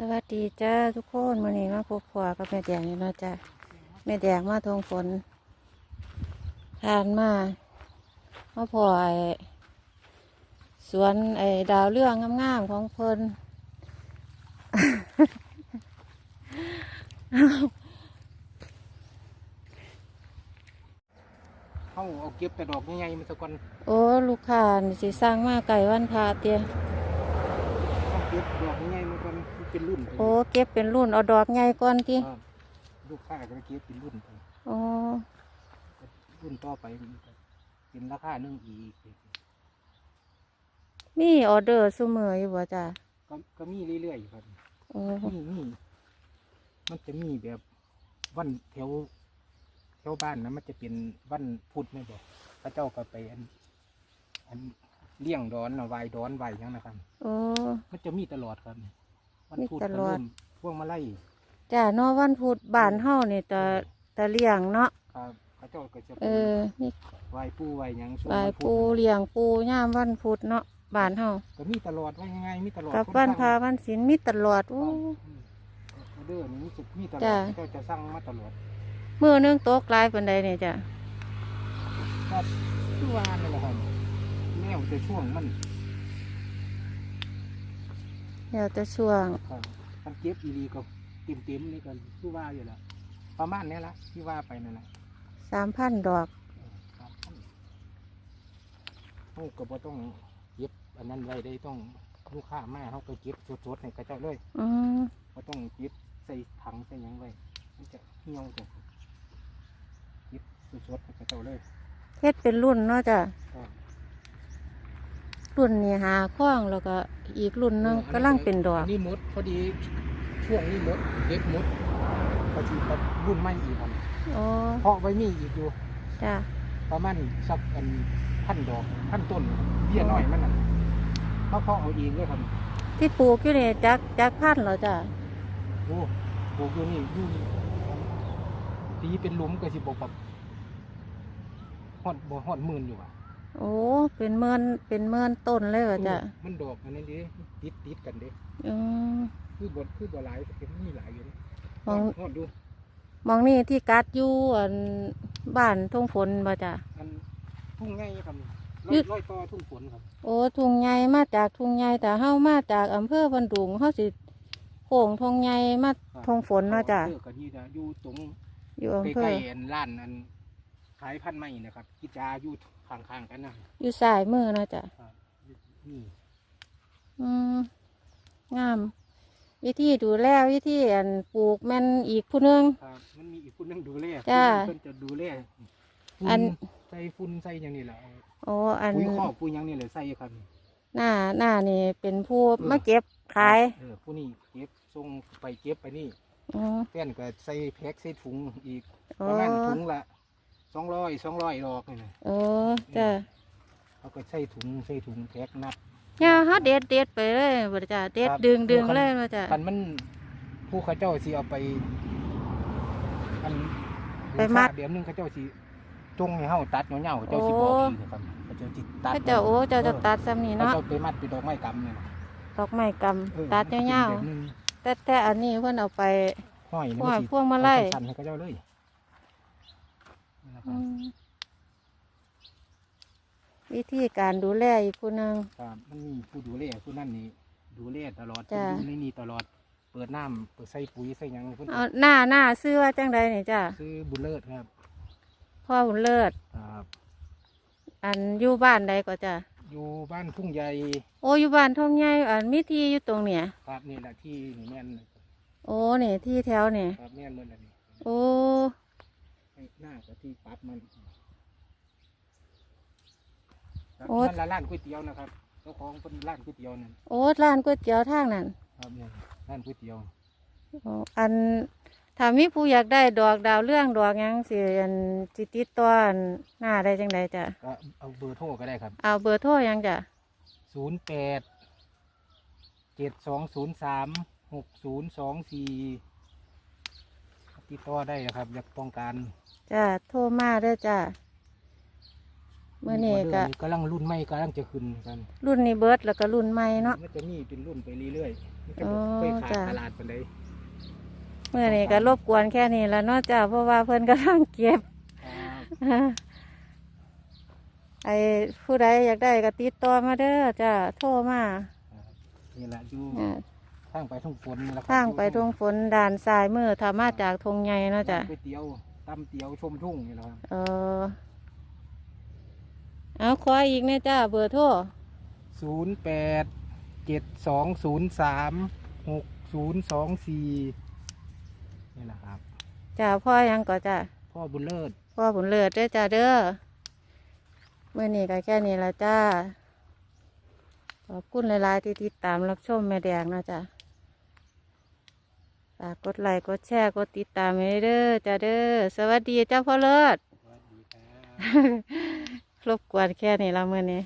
สวัสดีจ้าทุกคนวันนี้มาพบผัวกับแม่แดงนี่เนาะจ้าแม่แดงมาทงฝนทานมามาพอไอ้สวนไอ้ดาวเรื่องงามๆของเพิ่นเขาเอาเก็บแต่ดอกใหญ่ๆมันสะก่อนโอ้ลูกค้านี่สิสร้างมาไก่วันพาเตียเขาเก็บดอกใหญ่ๆมันก่อนมัน เป็นรุ่นไปโอ้เก็บเป็นรุ่นเอาดอกใหญ่ก่อนที่ครับลูกค้าก็เก็บเป็นรุ่นไปโอ้รุ่นต่อไปมันก็เป็นราคาหนึ่งอีกมีออเดอร์เสมออยู่บ่จ้าก็ก็มีเรื่อยๆอยู่ครับโอ้มีมีมันจะมีแบบวันแถวแถวบ้านนะมันจะเป็นวันพุธไม่บอกพระเจ้าก็ไปอันอันเลี้ยงดอนนะไหวายดอนไหวายหยังนะครับ โอ้ มันจะมีตลอดครับ วันพุธมีตก็ลอดเริ่มพวงมาไล่จ้าเนอวันพุธบ้านเฮานี่ตะตะเลี้ยงเนาะครับพระเจ้าก็จะเออมีไหวายปูไหวายหยังช่วงปลายวันพุปูธเลี้ยงปูย่ามวันพุธเนาะบ้านเฮาก็มีตลอดว่ายังไงมีตลอดกับควันสั่งพาวันศีลมีตลอดโอ้ครับอืมออเดอร์นี่มีสุดมีตลอจ้ะดก็จะสั่งมาตลอดมื้อหนึงโต๊ะกลายปานใดเนี่ยจ้ะก็คือว่านี่แหละครับแนวจะช่วงมัน แล้วแต่ช่วงครับมันเก็บอีรีก็เต็มเต็มๆนี่ก็คือว่าอยู่แล้วประมาณนี้ละที่ว่าไปนั่นแหละ3,000ดอกเออครับเขาก็บ่ต้องเก็บอันนั้นไว้ได้ต้องลูกค้ามาเขาก็เก็บสดๆให้กระเจ้าเลยอืมบ่ต้องเก็บใส่ถังใส่หยังไว้มันจะเหี่ยวจ้ะเก็บสดๆให้กระเจ้าเลยเฮ็ดเป็นรุ่นเนาะจ้ะค รับรุ่นนี่หาข้องแล้วก็อีกรุ่นหนึงกำลังเป็นดอกนนี่หมดพอดีช่วงนี้หมดเก็บหมดพอดีกับรุ่นใหม่อีกครับโอ้เพราะไว้มีอีกอยู่จ้ะประมาณสักอันพันดอกพันต้นเบี้ยน้อยมันน่ะเขาเพาะเอาเองเลยครับ ที่ปลูกอยู่นี่จักจักพันธุ์เหรอจ้ะโอ้ปลูกอยู่นี่อยู่นี่ตีเป็นหลุมก็สิบแบบฮอดบ่ฮอดหมื่นอยู่อะ โอ้เป็นเมินเป็นเมินต้นเลยเหรอจ้ะมันดอกอันนั้นดิติดติดกันเด้อืมคือบดคือบ่หลายแต่เป็นมีหลายอยู่เด้มองฮอดดูมองนี่ที่กัดอยู่อันบ้านทุ่งฝนบ่จ้ะอันทุ่งไงครับร้ยึอยดร้อยต่อทุ่งฝนครับ โอ้ทุ่งใหญ่มาจากทุ่งใหญ่แต่เฮามาจากอำเภอบันดุงเฮาสิโค้งทุ่งใหญ่มาทุ่งฝนเนาะจ้ะเออก็นี่นะอยู่ตรงอยู่อำเภใกล้อๆอันร้านอันขายพันธุ์ไม้นะครับกิจาอยู่ข้างๆกันนะอยู่ซ้ายมือเนาะจ้ะนี่อืมงาม วิธีดูแลวิธีอันปลูกแม่นอีกผู้หนึงครับมันมีอีกคนหนึงดูแลจ้าเพิ่นจะดูแลอันฝุ่ใส่ฝุ่นใส่อย่างนี้แหละโอ้อันปุ๋ยข้อกปุ๋ยหยังนี่แหละใส่ครับหน้าหน้านี่เป็นผู้เออมาเก็บขายเออผู้นี้เก็บส่งไปเก็บไปนี่อ๋อแฟนก็ใส่แพ็คใส่ถุงอีกโอ้ประมาณถุงละ สองร้อยสองร้อยดอกนี่นะโอ้จ้ะเขาก็ใส่ถุงใส่ถุงแพ็คนับเนี่ยเฮาเด็ดเด็ดไปเลยบ่จ้ะเด็ดครับดึงดึงคันเลยบ่จ้ะคันมันผู้เขาเจ้าสิเอาไปอันไปมัดเดี๋ยวนึงเขาเจ้าสิจงให้เฮาตัดเงาๆเขาเจ้าสิบอกอีกนะครับเขาเจ้าสิตัดพระเจ้าโอ้เจ้าจะตัดซ้ำนี่เขาเนาะเจ้าไปมัดเป็นดอกไม้กำเนี่ยนะดอกไม้กออำตัดยาวมันเป็นแบบนึงๆแต่แต่อันนี้เพิ่นเอาไปห้อยห้อยสิพวงมาลัยเอสั้นๆให้เขาเจ้าเลยนี่นะค อื รับ ม วิธีการดูแลอีกผู้หนึง ครับมันมีผู้ดูแลผู้นั่นนี่ดูแลตลอดจ้ะ ผู้อยู่ในนี่ตลอดเปิดน้ำเปิดใส่ปุ๋ยใส่หยังเพิ่นเอาหน้าหน้าซื้อว่าจังใดนี่จ้ะซื้อบุญเลิศครับพ่อบุญเลิศครับอันอยู่บ้านใดก็จ้ะอยู่บ้านทุ่งใหญ่โอ้อยู่บ้านทองใหญ่อันมีที่อยู่ตรงเนี่ยครับนี่แหละที่นี่แม่นโอ้นี่ที่แถวนี่ครับแม่นเมื่อนั้นนี่โอ้ให้หน้ากับที่ปั๊บมันครับ โอ้นั่นละร้านก๋วยเตี๋ยวนะครับเจ้าของเป็นร้านก๋วยเตี๋ยวนั่นโอ้ร้านก๋วยเตี๋ยวทางนั้นครับเนี่ยร้านก๋วยเตี๋ยวโอ้อันถ้ามีผู้อยากได้ดอกดาวเรื่องดอกหยังสิอันสิติดต่ออันหน้าได้จังใดจ้ะก็เอาเบอร์โทรก็ได้ครับเอาเบอร์โทรหยังจ้ะศูนย์แปดเจ็ดสองศูนย์สามหกศูนย์สองสี่ติดต่อได้นะครับอยากต้องการจ้ะโทรมาเด้อจ้ะเมื่อนี้ก็กำลังรุ่นใหม่กำลังจะขึ้นกันรุ่นนี้เบิร์ดแล้วก็รุ่นใหม่เนาะมันจะมีเป็นรุ่นไปเรื่อยๆมันจะบ่เคยขาดจ้ะตลาดปานใดเมื่อนี้ก็รบกวนแค่นี้แล้วเนอกจากเพราะว่าเพิ่นกำลังเก็บครับไอ้ผู้ใดอยากได้ก็ติดต่อมาเด้อจ้าโทรมานี่แหละอยู่อ่าทางไปทุ่งฝนนี่แหละครับทางไปทงฝนด่านซ้ายมือถ้ามาจากทงใหญ่เนาะจ้ะก๋วยเตี๋ยวตำเตี๋ยวชมทุ่งนี่แหละครับเออ เอาขออีกเนี่ยจ้าเบอร์โทรศูนย์แปดเจ็ดสองศูนย์สามหกศูนย์สองสี่นี่แหละครับ จ้าพ่อยังก็จ้าพ่อบุญเลิศ พ่อผลเลือดเด้อจ้าเด้อเมื่อนี้ก็แค่นี้ละจ้า ขอบคุณหลายๆที่ติดตามรับชมแม่แดงเนาะจ้าฝากกดไลค์กดแชร์กดติดตามให้เด้อจ้าเด้อสวัสดีจ้าพ่อเลิศ สวัสดีครับ รบกวนแค่นี้ละเมื่อนี้